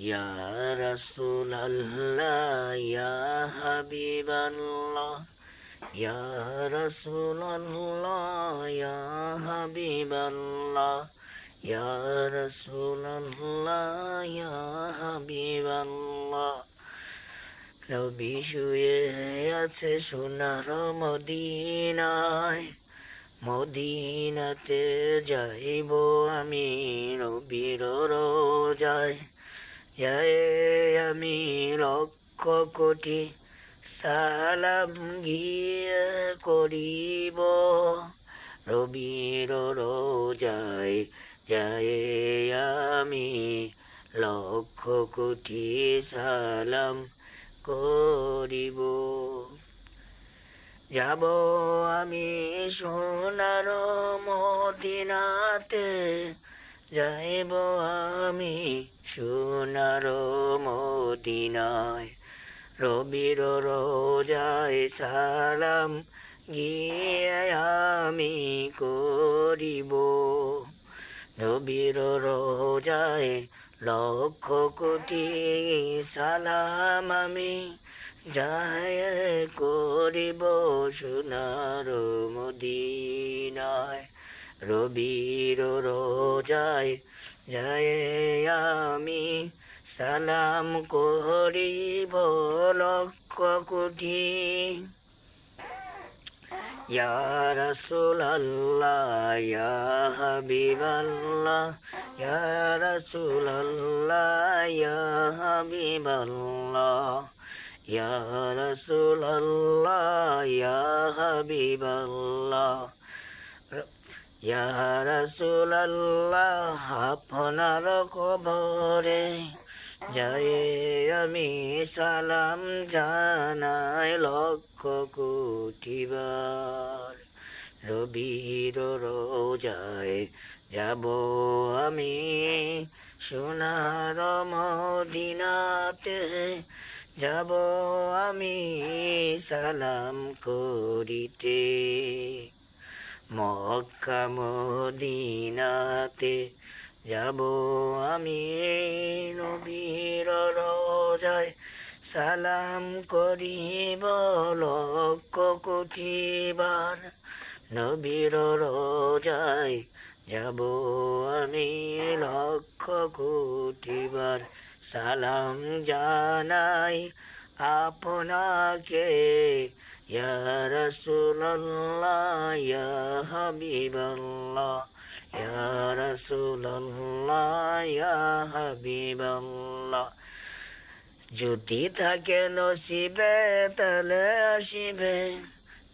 ইয়া ইয়া হাবিবাল্লাহ ইয়া ইয়া হাবিবাল্লাহ ইয়া ইয়া হাবিবাল্লাহ নবী শুয়ে আছে সোনার মদিনায়, মদিনাতে যাইব আমি রোজায়। যায় আমি লক্ষ কোটি সালাম গিয়ে করিব। রবির রোজায় যায় আমি লক্ষ কোটি সালাম করিব। যাব আমি সোনার মদিনাতে যাইব আমি সোনার মদিনায়। রবির রোজায় সালাম গিয়ে আমি করিব। রবির রোজায় লক্ষ কোটি সালাম আমি যায় করিব সোনার মদিনায়। রবির রোজায় যায় আমি সালাম করিব লক্ষ কোটি। ইয়া রাসূলাল্লাহ, ইয়া হাবিবাল্লাহ, ইয়া রাসূলাল্লাহ, ইয়া হাবিবাল্লাহ, ইয়া রাসূলাল্লাহ, ইয়া হাবিবাল্লাহ। ইয়া রাসূলাল্লাহ, আপনার কবরে যায় আমি সালাম জানাই লক্ষ কোটিবার রবির রোজায় যাব আমি সোনার মদিনাতে। যাব আমি সালাম করিতে। মক্কা মদিনাতে যাব আমি, নবীর রোজায়। সালাম করিব লক্ষ কোটিবার। নবীর রোজায় যাব আমি লক্ষ কোটিবার। সালাম জানাই আপনাকে ইয়া রাসূলুল্লাহ ইয়া হাবিবাল্লাহ ইয়া রাসূলুল্লাহ ইয়া হাবিবাল্লাহ যদি থাকে নসিবে তাহলে আসিবে।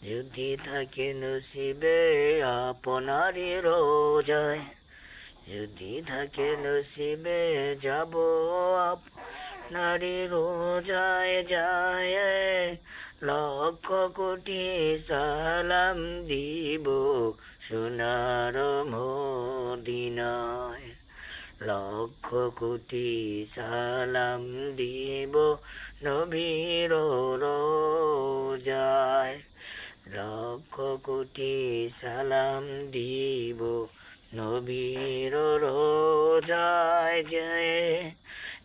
যদি থাকে নসিবে আপনারই রোজায়। যদি থাকে নসিবে যাব আপনারই রোজায় যায়। লক্ষ কোটি সালাম দিব সোনার মদিনায়। লক্ষ কোটি সালাম দিব নবীর রোজায়। লক্ষ কোটি সালাম দিব নবীর রোজায়